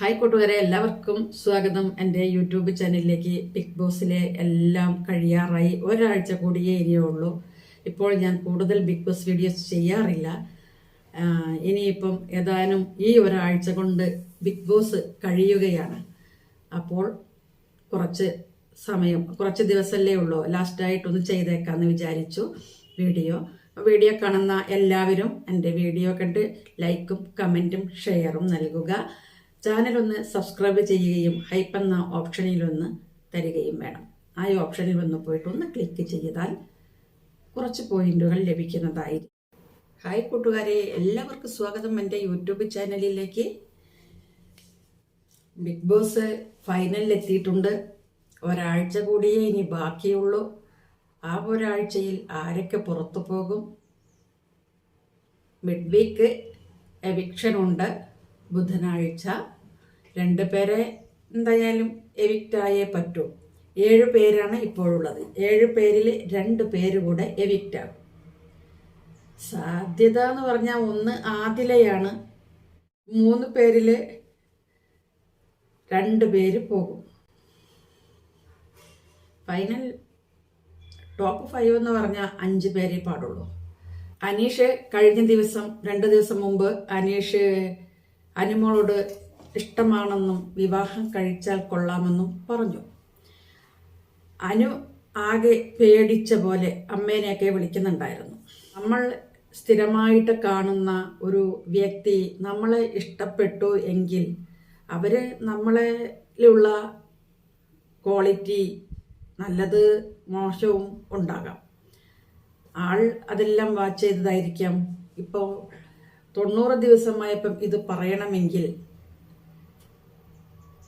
Hi കൂട്ടുകാരെ എല്ലാവർക്കും സ്വാഗതം. എന്റെ യൂട്യൂബ് ചാനലിലേക്ക് ബിഗ് ബോസിലെ എല്ലാം കഴിയാറായി ഒരാഴ്ച കൂടിയേ ഇനിയുള്ളൂ. ഇപ്പോൾ ഞാൻ കൂടുതൽ ബിഗ് ബോസ് വീഡിയോസ് ചെയ്യാറില്ല. ഇനിയിപ്പം ഏതാനും ഈ ഒരാഴ്ച കൊണ്ട് ബിഗ് ബോസ് കഴിയുകയാണ്. അപ്പോൾ കുറച്ച് സമയം കുറച്ച് ദിവസമല്ലേ ഉള്ളൂ. ലാസ്റ്റായിട്ടൊന്ന് ചെയ്തേക്കാമെന്ന് വിചാരിച്ചു വീഡിയോ. വീഡിയോ കാണുന്ന എല്ലാവരും എന്റെ വീഡിയോ കണ്ട് ലൈക്കും കമന്റും ഷെയറും നൽകുക. ചാനൽ ഒന്ന് സബ്സ്ക്രൈബ് ചെയ്യുകയും ഹൈപ്പ് എന്ന ഓപ്ഷനിൽ ഒന്ന് തരികയും വേണം. ആ ഓപ്ഷനിൽ ഒന്ന് പോയിട്ട് ഒന്ന് ക്ലിക്ക് ചെയ്താൽ കുറച്ച് പോയിന്റുകൾ ലഭിക്കുന്നതായിരിക്കും ഹായ് കൂട്ടുകാരെ എല്ലാവർക്കും സ്വാഗതം. എന്റെ യൂട്യൂബ് ചാനലിലേക്ക് ബിഗ് ബോസ് ഫൈനലിൽ എത്തിയിട്ടുണ്ട് ഒരാഴ്ച കൂടിയേ ഇനി ബാക്കിയുള്ളൂ. ആ ഒരാഴ്ചയിൽ ആരൊക്കെ പുറത്തു പോകും? മിഡ് വീക്ക് എവിക്ഷൻ ഉണ്ട്. ബുധനാഴ്ച രണ്ട് പേരെ എന്തായാലും എവിക്റ്റായേ പറ്റൂ. ഏഴ് പേരാണ് ഇപ്പോഴുള്ളത്. ഏഴ് പേരിൽ രണ്ട് പേര് കൂടെ എവിക്റ്റാകും സാധ്യത എന്ന് പറഞ്ഞാൽ ഒന്ന് ആദിലയാണ്. മൂന്ന് പേരിൽ രണ്ട് പേര് പോകും. ഫൈനൽ ടോപ്പ് ഫൈവ് എന്ന് പറഞ്ഞാൽ അഞ്ച് പേരെ പാടുള്ളൂ. അനീഷ് കഴിഞ്ഞ ദിവസം രണ്ട് ദിവസം മുമ്പ് അനീഷ് അനിമോളോട് ഇഷ്ടമാണെന്നും വിവാഹം കഴിച്ചാൽ കൊള്ളാമെന്നും പറഞ്ഞു. അനു ആകെ പേടിച്ച പോലെ അമ്മേനെയൊക്കെ വിളിക്കുന്നുണ്ടായിരുന്നു. നമ്മൾ സ്ഥിരമായിട്ട് കാണുന്ന ഒരു വ്യക്തി നമ്മളെ ഇഷ്ടപ്പെട്ടു എങ്കിൽ അവർ നമ്മളിലുള്ള ക്വാളിറ്റി നല്ലത് മോശവും ഉണ്ടാകാം. ആൾ അതെല്ലാം വാച്ച് ചെയ്തതായിരിക്കാം. ഇപ്പോൾ തൊണ്ണൂറ് ദിവസമായപ്പം ഇത് പറയണമെങ്കിൽ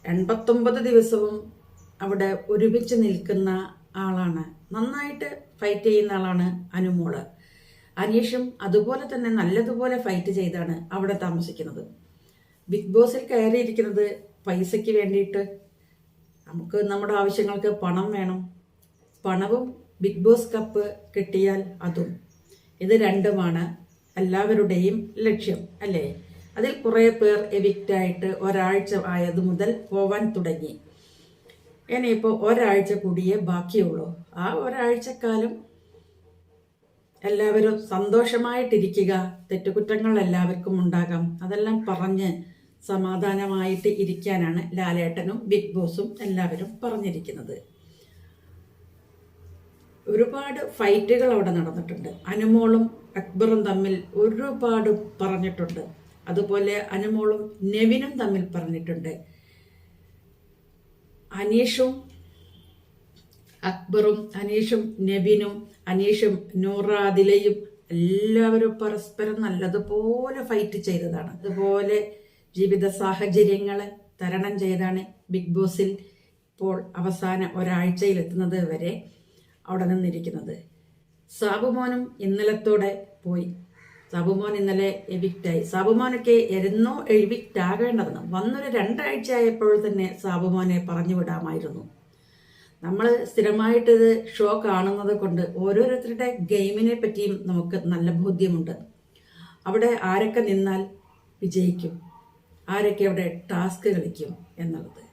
എൺപത്തൊമ്പത് ദിവസവും അവിടെ ഒരുമിച്ച് നിൽക്കുന്ന ആളാണ്. നന്നായിട്ട് ഫൈറ്റ് ചെയ്യുന്ന ആളാണ് അനുമോൾ. അനീഷും അതുപോലെ തന്നെ നല്ലതുപോലെ ഫൈറ്റ് ചെയ്താണ് അവിടെ താമസിക്കുന്നത്. ബിഗ് ബോസിൽ കയറിയിരിക്കുന്നത് പൈസയ്ക്ക് വേണ്ടിയിട്ട്. നമുക്ക് നമ്മുടെ ആവശ്യങ്ങൾക്ക് പണം വേണം. പണവും ബിഗ് ബോസ് കപ്പ് കിട്ടിയാൽ അതും. ഇത് രണ്ടുമാണ്. എല്ലാവരുടെയും ലക്ഷ്യം അല്ലേ? അതിൽ കുറേ പേർ എവിക്റ്റ് ആയിട്ട് ഒരാഴ്ച ആയത് മുതൽ പോവാൻ തുടങ്ങി. ഇനിയിപ്പോൾ ഒരാഴ്ച കൂടിയേ ബാക്കിയുള്ളൂ. ആ ഒരാഴ്ചക്കാലം എല്ലാവരും സന്തോഷമായിട്ടിരിക്കുക തെറ്റുകുറ്റങ്ങൾ എല്ലാവർക്കും ഉണ്ടാകാം. അതെല്ലാം പറഞ്ഞ് സമാധാനമായിട്ട് ഇരിക്കാനാണ് ലാലേട്ടനും ബിഗ് ബോസും എല്ലാവരും പറഞ്ഞിരിക്കുന്നത്. ഒരുപാട് ഫൈറ്റുകൾ അവിടെ നടന്നിട്ടുണ്ട്. അനുമോളും അക്ബറും തമ്മിൽ ഒരുപാട് പറഞ്ഞിട്ടുണ്ട്. അതുപോലെ അനുമോളും നെവിനും തമ്മിൽ പറഞ്ഞിട്ടുണ്ട്. അനീഷും അക്ബറും അനീഷും നെവിനും അനീഷും നൂറാദിലയും എല്ലാവരും പരസ്പരം നല്ലതുപോലെ ഫൈറ്റ് ചെയ്തതാണ്. അതുപോലെ ജീവിത സാഹചര്യങ്ങൾ തരണം ചെയ്താണ് ബിഗ് ബോസിൽ ഇപ്പോൾ അവസാന ഒരാഴ്ചയിൽ എത്തുന്നത് വരെ അവിടെ നിന്നിരിക്കുന്നത്. സാബുമോനും ഇന്നലത്തോടെ പോയി. സാബുമോൻ ഇന്നലെ എവിക്റ്റായി. സാബുമോനൊക്കെ എന്നോ എവിക്റ്റ് ആകേണ്ടതെന്ന് വന്നൊരു രണ്ടാഴ്ച ആയപ്പോൾ തന്നെ സാബുമോനെ പറഞ്ഞു വിടാമായിരുന്നു. നമ്മൾ സ്ഥിരമായിട്ട് ഷോ കാണുന്നത് കൊണ്ട് ഓരോരുത്തരുടെ ഗെയിമിനെ പറ്റിയും നമുക്ക് നല്ല ബോധ്യമുണ്ട്. അവിടെ ആരൊക്കെ നിന്നാൽ വിജയിക്കും? ആരൊക്കെ അവിടെ ടാസ്ക് കളിക്കും എന്നുള്ളത്?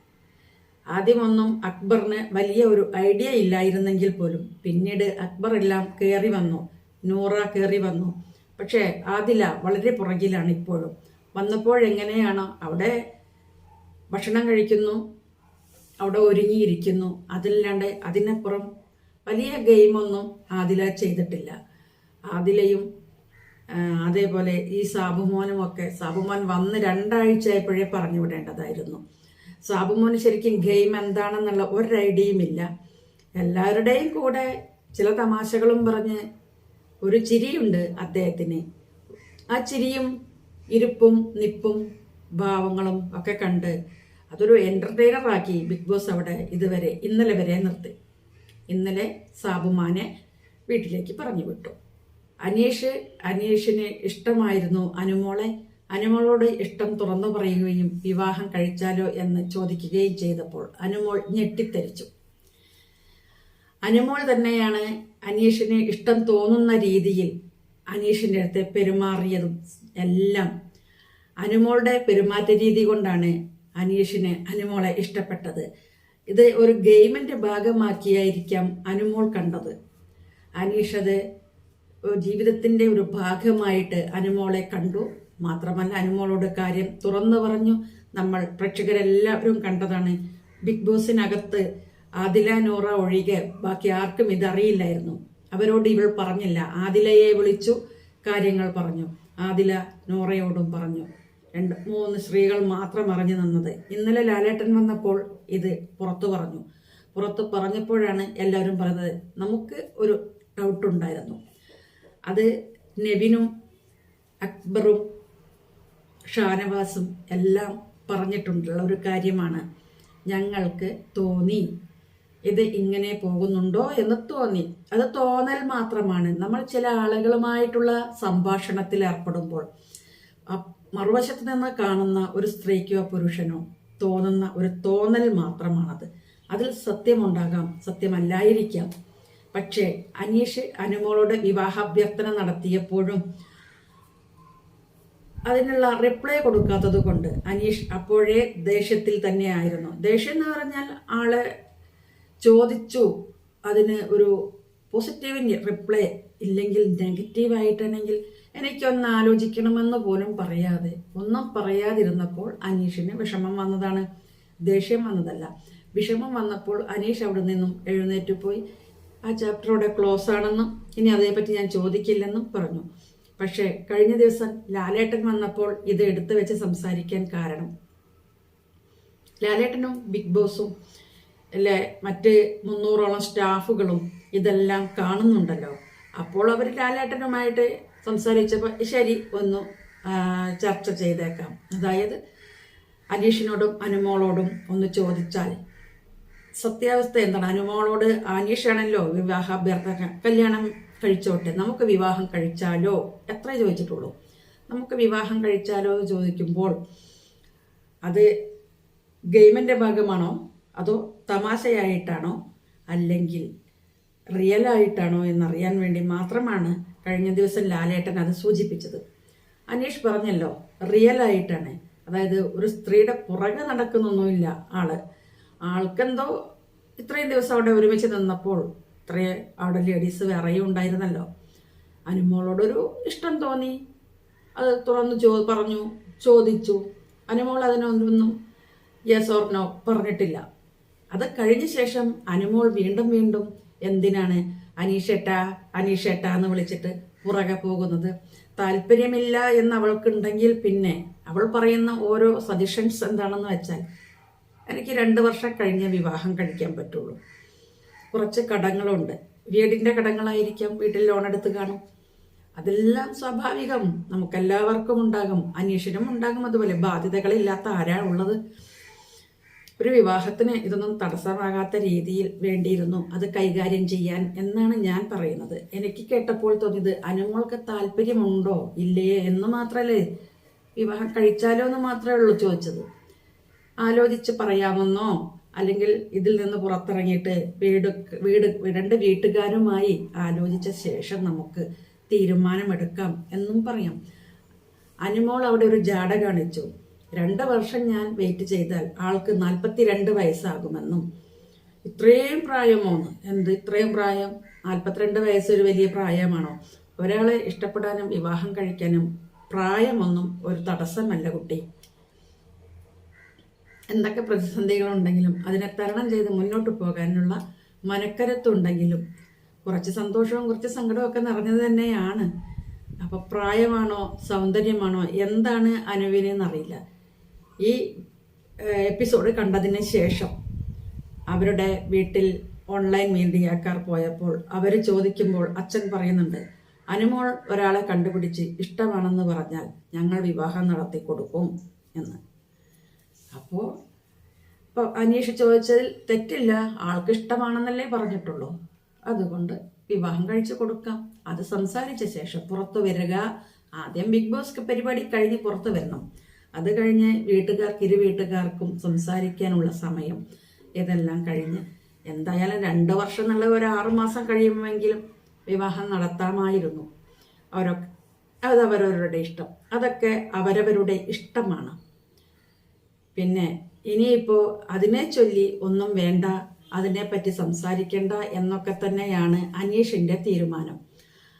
ആദ്യമൊന്നും അക്ബറിന് വലിയ ഒരു ഐഡിയ ഇല്ലായിരുന്നെങ്കിൽ പോലും പിന്നീട് അക്ബർ എല്ലാം കയറി വന്നു നൂറ കയറി വന്നു. പക്ഷേ ആദില വളരെ പുറകിലാണ് ഇപ്പോഴും. വന്നപ്പോഴെങ്ങനെയാണ് അവിടെ ഭക്ഷണം കഴിക്കുന്നു അവിടെ ഒരുങ്ങിയിരിക്കുന്നു. അതില്ലാണ്ട് അതിനപ്പുറം വലിയ ഗെയിമൊന്നും ആദില ചെയ്തിട്ടില്ല. ആദിലയും അതേപോലെ ഈ സാബുമോനും ഒക്കെ സാബുമോൻ വന്ന് രണ്ടാഴ്ച ആയപ്പോഴേ പറഞ്ഞു വിടേണ്ടതായിരുന്നു സാബുമോന് ശരിക്കും ഗെയിം എന്താണെന്നുള്ള ഒരു ഐഡിയയും ഇല്ല എല്ലാവരുടെയും കൂടെ ചില തമാശകളും പറഞ്ഞ് ഒരു ചിരിയുണ്ട് അദ്ദേഹത്തിന്. ആ ചിരിയും ഇരിപ്പും നിപ്പും ഭാവങ്ങളും ഒക്കെ കണ്ട് അതൊരു എന്റർടൈനറാക്കി ബിഗ് ബോസ് അവിടെ ഇതുവരെ ഇന്നലെ വരെ നിർത്തി. ഇന്നലെ സാബുമാനെ വീട്ടിലേക്ക് പറഞ്ഞു വിട്ടു. അനീഷ് അനീഷിന് ഇഷ്ടമായിരുന്നു അനുമോളെ. അനുമോളോട് ഇഷ്ടം തുറന്നു പറയുകയും വിവാഹം കഴിച്ചാലോ എന്ന് ചോദിക്കുകയും ചെയ്തപ്പോൾ അനുമോൾ ഞെട്ടിത്തെറിച്ചു. അനുമോൾ തന്നെയാണ് അനീഷിന് ഇഷ്ടം തോന്നുന്ന രീതിയിൽ അനീഷിന്റെ അടുത്ത് പെരുമാറിയതും എല്ലാം. അനുമോളുടെ പെരുമാറ്റ രീതി കൊണ്ടാണ് അനീഷിന് അനുമോളെ ഇഷ്ടപ്പെട്ടത്. ഇത് ഒരു ഗെയിമിന്റെ ഭാഗമാക്കിയായിരിക്കാം അനുമോൾ കണ്ടത്. അനീഷ് അത് ജീവിതത്തിന്റെ ഒരു ഭാഗമായിട്ട് അനുമോളെ കണ്ടു. മാത്രമല്ല അനുമോളോട് കാര്യം തുറന്നു പറഞ്ഞു. നമ്മൾ പ്രേക്ഷകരെല്ലാവരും കണ്ടതാണ്. ബിഗ് ബോസിനകത്ത് ആദില നോറ ഒഴികെ ബാക്കി ആർക്കും ഇതറിയില്ലായിരുന്നു. അവരോട് ഇവൾ പറഞ്ഞില്ല. ആദിലയെ വിളിച്ചു കാര്യങ്ങൾ പറഞ്ഞു. ആദില നോറയോടും പറഞ്ഞു. രണ്ട് മൂന്ന് സ്ത്രീകൾ മാത്രം അറിഞ്ഞു നിന്നത്. ഇന്നലെ ലാലേട്ടൻ വന്നപ്പോൾ ഇത് പുറത്തു പറഞ്ഞു. പുറത്ത് പറഞ്ഞപ്പോഴാണ് എല്ലാവരും പറഞ്ഞത് നമുക്ക് ഒരു ഡൗട്ട് ഉണ്ടായിരുന്നു. അത് നെബിനും അക്ബറും ഷാനവാസും എല്ലാം പറഞ്ഞിട്ടുണ്ടുള്ള ഒരു കാര്യമാണ്. ഞങ്ങൾക്ക് തോന്നി. ഇത് ഇങ്ങനെ പോകുന്നുണ്ടോ എന്ന് തോന്നി. അത് തോന്നൽ മാത്രമാണ്. നമ്മൾ ചില ആളുകളുമായിട്ടുള്ള സംഭാഷണത്തിൽ ഏർപ്പെടുമ്പോൾ മറുവശത്ത് നിന്ന് കാണുന്ന ഒരു സ്ത്രീക്കോ പുരുഷനോ തോന്നുന്ന ഒരു തോന്നൽ മാത്രമാണത്. അതിൽ സത്യമുണ്ടാകാം സത്യമല്ലായിരിക്കാം. പക്ഷേ അനീഷ് അനുമോളോട് വിവാഹാഭ്യർത്ഥന നടത്തിയപ്പോഴും അതിനുള്ള റിപ്ലൈ കൊടുക്കാത്തത് കൊണ്ട് അനീഷ് അപ്പോഴേ ദേഷ്യത്തിൽ തന്നെയായിരുന്നു. ദേഷ്യം എന്ന് പറഞ്ഞാൽ ആളെ ചോദിച്ചു. അതിന് ഒരു പോസിറ്റീവ് റിപ്ലൈ ഇല്ലെങ്കിൽ നെഗറ്റീവായിട്ടാണെങ്കിൽ എനിക്കൊന്ന് ആലോചിക്കണമെന്ന് പോലും പറയാതെ ഒന്നും പറയാതിരുന്നപ്പോൾ അനീഷിന് വിഷമം വന്നതാണ്. ദേഷ്യം വന്നതല്ല. വിഷമം വന്നപ്പോൾ അനീഷ് അവിടെ നിന്നും എഴുന്നേറ്റ് പോയി. ആ ചാപ്റ്ററോടെ ക്ലോസ് ആണെന്നും ഇനി അതേപ്പറ്റി ഞാൻ ചോദിക്കില്ലെന്നും പറഞ്ഞു. പക്ഷേ കഴിഞ്ഞ ദിവസം ലാലേട്ടൻ വന്നപ്പോൾ ഇത് എടുത്തു വെച്ച് സംസാരിക്കാൻ കാരണം. ലാലേട്ടനും ബിഗ് ബോസും അല്ലെ മറ്റ് മുന്നൂറോളം സ്റ്റാഫുകളും ഇതെല്ലാം കാണുന്നുണ്ടല്ലോ. അപ്പോൾ അവർ ലാലേട്ടനുമായിട്ട് സംസാരിച്ചപ്പോൾ ശരി ഒന്ന് ചർച്ച ചെയ്തേക്കാം. അതായത് അനീഷിനോടും അനുമോളോടും ഒന്ന് ചോദിച്ചാൽ സത്യാവസ്ഥ എന്താണ്? അനുമോളോട് അനീഷാണല്ലോ വിവാഹാഭ്യർത്ഥന. കല്യാണം കഴിച്ചോട്ടെ. നമുക്ക് വിവാഹം കഴിച്ചാലോ? എത്ര ചോദിച്ചിട്ടുള്ളൂ. നമുക്ക് വിവാഹം കഴിച്ചാലോ എന്ന് ചോദിക്കുമ്പോൾ അത് ഗെയിമിന്റെ ഭാഗമാണോ? അതോ തമാശയായിട്ടാണോ? അല്ലെങ്കിൽ റിയൽ ആയിട്ടാണോ എന്നറിയാൻ വേണ്ടി മാത്രമാണ് കഴിഞ്ഞ ദിവസം ലാലേട്ടൻ അത് സൂചിപ്പിച്ചത്. അനീഷ് പറഞ്ഞല്ലോ റിയൽ ആയിട്ടാണ്. അതായത് ഒരു സ്ത്രീയുടെ പുറകെ നടക്കുന്നൊന്നുമില്ല ആൾ. ആൾക്കെന്തോ ഇത്രയും ദിവസം അവിടെ ഒരുമിച്ച് നിന്നപ്പോൾ ഇത്രയും അവിടെ ലേഡീസ് വേറെയും ഉണ്ടായിരുന്നല്ലോ. അനുമോളോടൊരു ഇഷ്ടം തോന്നി. അത് തുറന്ന് ചോ പറഞ്ഞു ചോദിച്ചു. അനുമോൾ അതിനൊന്നും യെസ് ഓർ നോ പറഞ്ഞിട്ടില്ല. അത് കഴിഞ്ഞ ശേഷം അനുമോൾ വീണ്ടും വീണ്ടും എന്തിനാണ് അനീഷേട്ട അനീഷേട്ട എന്ന് വിളിച്ചിട്ട് പുറകെ പോകുന്നത്. താല്പര്യമില്ല എന്ന് അവൾക്കുണ്ടെങ്കിൽ പിന്നെ അവൾ പറയുന്ന ഓരോ സജഷൻസ് എന്താണെന്ന് വെച്ചാൽ എനിക്ക് രണ്ട് വർഷം കഴിഞ്ഞ വിവാഹം കഴിക്കാൻ പറ്റുള്ളൂ. കുറച്ച് കടങ്ങളുണ്ട്. വീടിന്റെ കടങ്ങളായിരിക്കാം വീട്ടിൽ ലോൺ എടുത്ത് കാണും. അതെല്ലാം സ്വാഭാവികം. നമുക്കെല്ലാവർക്കും ഉണ്ടാകും. അന്വേഷണം ഉണ്ടാകും അതുപോലെ. ബാധ്യതകളില്ലാത്ത ആരാണ് ഉള്ളത്? ഒരു വിവാഹത്തിന് ഇതൊന്നും തടസ്സമാകാത്ത രീതിയിൽ വേണ്ടിയിരുന്നു അത് കൈകാര്യം ചെയ്യാൻ എന്നാണ് ഞാൻ പറയുന്നത്. എനിക്ക് കേട്ടപ്പോൾ തോന്നിയത് അനുമോൾക്ക് താല്പര്യമുണ്ടോ? ഇല്ലേ എന്ന് മാത്രമല്ലേ വിവാഹം കഴിച്ചാലോ എന്ന് മാത്രമേ ഉള്ളൂ ചോദിച്ചത്. ആലോചിച്ച് പറയാമെന്നോ? അല്ലെങ്കിൽ ഇതിൽ നിന്ന് പുറത്തിറങ്ങിയിട്ട് വീട് വീട് രണ്ട് വീട്ടുകാരുമായി ആലോചിച്ച ശേഷം നമുക്ക് തീരുമാനമെടുക്കാം എന്നും പറയാം. അനുമോൾ അവിടെ ഒരു ജാട കാണിച്ചു. രണ്ട് വർഷം ഞാൻ വെയിറ്റ് ചെയ്താൽ ആൾക്ക് നാൽപ്പത്തിരണ്ട് വയസ്സാകുമെന്നും. ഇത്രയും പ്രായമോന്ന് എന്ത് ഇത്രയും പ്രായം? നാൽപ്പത്തിരണ്ട് വയസ്സ് ഒരു വലിയ പ്രായമാണോ? ഒരാളെ ഇഷ്ടപ്പെടാനും വിവാഹം കഴിക്കാനും പ്രായമൊന്നും ഒരു തടസ്സമല്ല കുട്ടി. എന്തൊക്കെ പ്രതിസന്ധികളുണ്ടെങ്കിലും അതിനെ തരണം ചെയ്ത് മുന്നോട്ട് പോകാനുള്ള മനക്കരത്തുണ്ടെങ്കിലും കുറച്ച് സന്തോഷവും കുറച്ച് സങ്കടവും ഒക്കെ നിറഞ്ഞത് തന്നെയാണ്. അപ്പോൾ പ്രായമാണോ സൗന്ദര്യമാണോ എന്താണ് അനുവിനെന്നറിയില്ല ഈ എപ്പിസോഡ് കണ്ടതിന് ശേഷം അവരുടെ വീട്ടിൽ ഓൺലൈൻ മീഡിയക്കാർ പോയപ്പോൾ അവർ ചോദിക്കുമ്പോൾ അച്ഛൻ പറയുന്നുണ്ട് അനുമോൾ ഒരാളെ കണ്ടുപിടിച്ച് ഇഷ്ടമാണെന്ന് പറഞ്ഞാൽ ഞങ്ങൾ വിവാഹം നടത്തി കൊടുക്കും എന്ന്. അപ്പോൾ ഇപ്പോൾ അനീഷ് ചോദിച്ചതിൽ തെറ്റില്ല. ആൾക്ക് ഇഷ്ടമാണെന്നല്ലേ പറഞ്ഞിട്ടുള്ളൂ. അതുകൊണ്ട് വിവാഹം കഴിച്ചു കൊടുക്കാം. അത് സംസാരിച്ച ശേഷം പുറത്തു വരിക. ആദ്യം ബിഗ് ബോസ് പരിപാടി കഴിഞ്ഞ് പുറത്തു വരണം. അത് കഴിഞ്ഞ് വീട്ടുകാർക്ക് ഇരു വീട്ടുകാർക്കും സംസാരിക്കാനുള്ള സമയം ഇതെല്ലാം കഴിഞ്ഞ് എന്തായാലും രണ്ട് വർഷം എന്നുള്ള ഒരു ആറുമാസം കഴിയുമെങ്കിലും വിവാഹം നടത്താമായിരുന്നു. അവരൊക്കെ അത് അവരവരുടെ ഇഷ്ടം. അതൊക്കെ അവരവരുടെ ഇഷ്ടമാണ്. പിന്നെ ഇനിയിപ്പോ അതിനെ ചൊല്ലി ഒന്നും വേണ്ട അതിനെ പറ്റി സംസാരിക്കേണ്ട എന്നൊക്കെ തന്നെയാണ് അനീഷിന്റെ തീരുമാനം.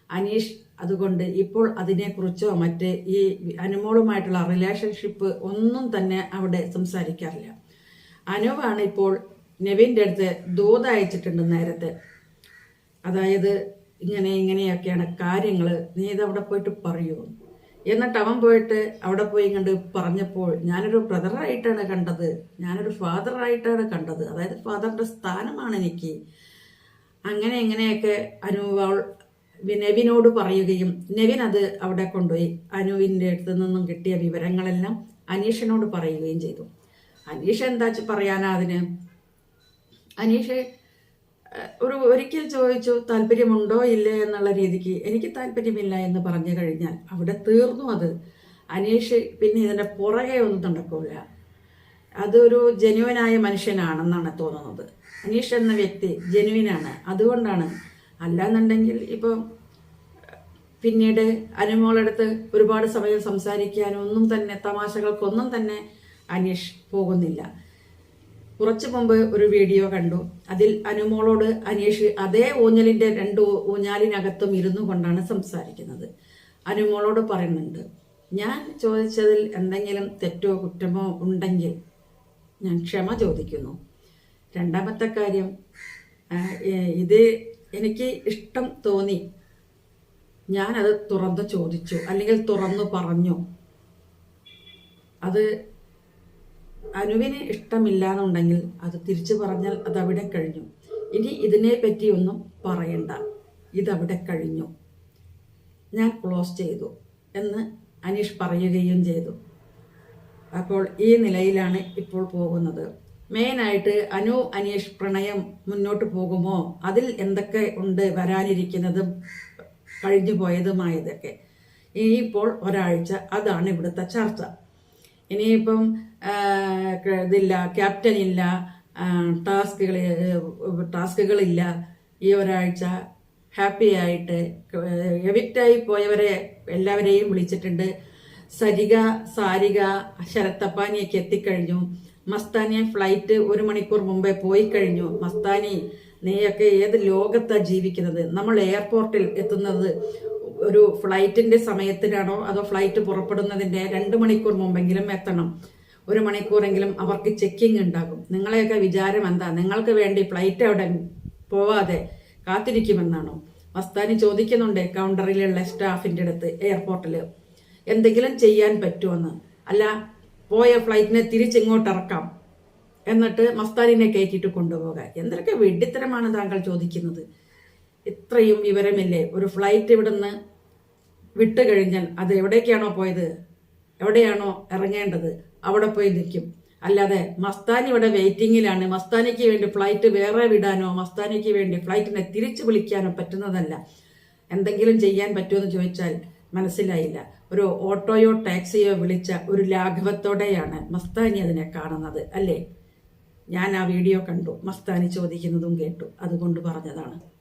അനീഷ് അതുകൊണ്ട് ഇപ്പോൾ അതിനെക്കുറിച്ചോ മറ്റ് ഈ അനുമോളുമായിട്ടുള്ള റിലേഷൻഷിപ്പ് ഒന്നും തന്നെ അവിടെ സംസാരിക്കാറില്ല. അനുവാണ് ഇപ്പോൾ നെവിന്റെ അടുത്ത് ദൂത് അയച്ചിട്ടുണ്ട് നേരത്തെ. അതായത് ഇങ്ങനെ ഇങ്ങനെയൊക്കെയാണ് കാര്യങ്ങൾ നീ ഇതവിടെ പോയിട്ട് പറയൂ. എന്നിട്ട് അവൻ പോയിട്ട് അവിടെ പോയി കണ്ട് പറഞ്ഞപ്പോൾ ഞാനൊരു ബ്രദറായിട്ടാണ് കണ്ടത്. ഞാനൊരു ഫാദറായിട്ടാണ് കണ്ടത്. അതായത് ഫാദറിന്റെ സ്ഥാനമാണ് എനിക്ക്. അങ്ങനെ ഇങ്ങനെയൊക്കെ അനു നെവിനോട് പറയുകയും നെവിൻ അത് അവിടെ കൊണ്ടുപോയി അനുവിന്റെ അടുത്ത് നിന്നും കിട്ടിയ വിവരങ്ങളെല്ലാം അനീഷിനോട് പറയുകയും ചെയ്തു. അനീഷ് എന്താ പറയാനാ അതിന്? അനീഷ് ഒരു ഒരിക്കൽ ചോദിച്ചു താല്പര്യമുണ്ടോ ഇല്ലേ? എന്നുള്ള രീതിക്ക് എനിക്ക് താല്പര്യമില്ല എന്ന് പറഞ്ഞു കഴിഞ്ഞാൽ അവിടെ തീർന്നു അത്. അനീഷ് പിന്നെ ഇതിന്റെ പുറകെ ഒന്നും നടക്കില്ല അതൊരു ജെന്യുവനായ മനുഷ്യനാണെന്നാണ് തോന്നുന്നത്. അനീഷ് എന്ന വ്യക്തി ജെന്യുവിനാണ്. അതുകൊണ്ടാണ് അല്ലാന്നുണ്ടെങ്കിൽ ഇപ്പോൾ പിന്നീട് അനുമോളടുത്ത് ഒരുപാട് സമയം സംസാരിക്കാനൊന്നും തന്നെ തമാശകൾക്കൊന്നും തന്നെ അനീഷ് പോകുന്നില്ല. കുറച്ചു മുമ്പ് ഒരു വീഡിയോ കണ്ടു. അതിൽ അനുമോളോട് അനീഷ് അതേ ഊഞ്ഞലിന്റെ രണ്ട് ഊഞ്ഞാലിനകത്തും ഇരുന്നു കൊണ്ടാണ് സംസാരിക്കുന്നത്. അനുമോളോട് പറയുന്നുണ്ട് ഞാൻ ചോദിച്ചതിൽ എന്തെങ്കിലും തെറ്റോ കുറ്റമോ ഉണ്ടെങ്കിൽ ഞാൻ ക്ഷമ ചോദിക്കുന്നു. രണ്ടാമത്തെ കാര്യം ഇത് എനിക്ക് ഇഷ്ടം തോന്നി. ഞാനത് തുറന്നു ചോദിച്ചു അല്ലെങ്കിൽ തുറന്നു പറഞ്ഞു. അത് അനുവിന് ഇഷ്ടമില്ല എന്നുണ്ടെങ്കിൽ അത് തിരിച്ചു പറഞ്ഞാൽ അതവിടെ കഴിഞ്ഞു. ഇനി ഇതിനെ പറ്റിയൊന്നും പറയണ്ട. ഇതവിടെ കഴിഞ്ഞു. ഞാൻ ക്ലോസ് ചെയ്തു എന്ന് അനീഷ് പറയുകയും ചെയ്തു. അപ്പോൾ ഈ നിലയിലാണ് ഇപ്പോൾ പോകുന്നത്. മെയിനായിട്ട് അനു അനീഷ് പ്രണയം മുന്നോട്ട് പോകുമോ? അതിൽ എന്തൊക്കെ ഉണ്ട് വരാനിരിക്കുന്നതും കഴിഞ്ഞു പോയതുമായതൊക്കെ. ഇനിയിപ്പോൾ ഒരാഴ്ച അതാണ് ഇവിടുത്തെ ചർച്ച. ഇനിയിപ്പം ഇതില്ല ക്യാപ്റ്റൻ ഇല്ല ടാസ്കുകൾ ടാസ്കുകളില്ല ഈ ഒരാഴ്ച. ഹാപ്പി ആയിട്ട് എവിക്റ്റായി പോയവരെ എല്ലാവരെയും വിളിച്ചിട്ടുണ്ട്. സരിക സാരിക ശരത്തപ്പാനിയൊക്കെ എത്തിക്കഴിഞ്ഞു. മസ്താനി ഫ്ലൈറ്റ് ഒരു മണിക്കൂർ മുമ്പേ പോയി കഴിഞ്ഞു. മസ്താനി നീയൊക്കെ ഏത് ലോകത്താണ് ജീവിക്കുന്നത്? നമ്മൾ എയർപോർട്ടിൽ എത്തുന്നത് ഒരു ഫ്ലൈറ്റിന്റെ സമയത്തിനാണോ? അതോ ഫ്ലൈറ്റ് പുറപ്പെടുന്നതിന്റെ രണ്ട് മണിക്കൂർ മുമ്പെങ്കിലും എത്തണം. ഒരു മണിക്കൂറെങ്കിലും അവർക്ക് ചെക്കിംഗ് ഉണ്ടാകും. നിങ്ങളെയൊക്കെ വിചാരം എന്താ? നിങ്ങൾക്ക് വേണ്ടി ഫ്ലൈറ്റ് അവിടെ പോവാതെ കാത്തിരിക്കുമെന്നാണോ? മസ്താനി ചോദിക്കുന്നുണ്ട് കൗണ്ടറിലുള്ള സ്റ്റാഫിന്റെ അടുത്ത് എയർപോർട്ടിൽ എന്തെങ്കിലും ചെയ്യാൻ പറ്റുമെന്ന് അല്ല പോയ ഫ്ലൈറ്റിനെ തിരിച്ചിങ്ങോട്ട് ഇറക്കാം എന്നിട്ട് മസ്താനിനെ കയറ്റിയിട്ട് കൊണ്ടുപോകാൻ. എന്തൊക്കെ വെഡിത്തരമാണ് താങ്കൾ ചോദിക്കുന്നത്? ഇത്രയും വിവരമില്ലേ? ഒരു ഫ്ലൈറ്റ് ഇവിടുന്ന് വിട്ടുകഴിഞ്ഞാൽ അത് എവിടേക്കാണോ പോയത്? എവിടെയാണോ ഇറങ്ങേണ്ടത്? അവിടെ പോയി നിൽക്കും. അല്ലാതെ മസ്താനി ഇവിടെ വെയിറ്റിങ്ങിലാണ്. മസ്താനിക്ക് വേണ്ടി ഫ്ലൈറ്റ് വേറെ വിടാനോ മസ്താനിക്ക് വേണ്ടി ഫ്ലൈറ്റിനെ തിരിച്ചു വിളിക്കാനോ പറ്റുന്നതല്ല. എന്തെങ്കിലും ചെയ്യാൻ പറ്റുമെന്ന് ചോദിച്ചാൽ മനസ്സിലായില്ല. ഒരു ഓട്ടോയോ ടാക്സിയോ വിളിച്ച ഒരു ലാഘവത്തോടെയാണ് മസ്താനി അതിനെ കാണുന്നത് അല്ലേ? ഞാൻ ആ വീഡിയോ കണ്ടു. മസ്താനി ചോദിക്കുന്നതും കേട്ടു. അതുകൊണ്ട് പറഞ്ഞതാണ്.